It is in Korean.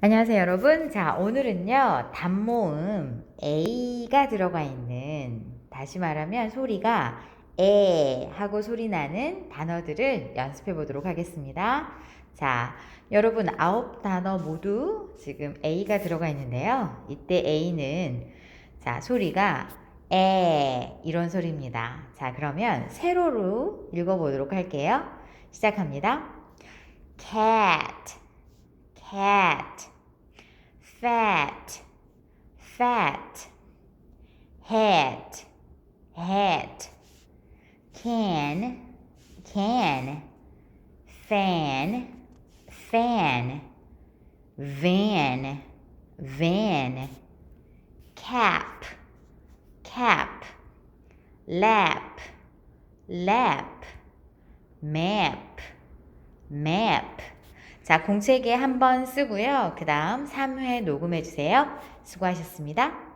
안녕하세요, 여러분. 자, 오늘은요, 단모음 A가 들어가 있는, 다시 말하면 소리가 에 하고 소리 나는 단어들을 연습해 보도록 하겠습니다. 자, 여러분, 아홉 단어 모두 지금 A가 들어가 있는데요. 이때 A는, 자, 소리가 에, 이런 소리입니다. 자, 그러면 세로로 읽어보도록 할게요. 시작합니다. cat. Cat, fat, fat, hat, hat, can, can, fan, fan, van, van, cap, cap, lap, lap, map, map. 자, 공책에 한번 쓰고요. 그 다음 3회 녹음해 주세요. 수고하셨습니다.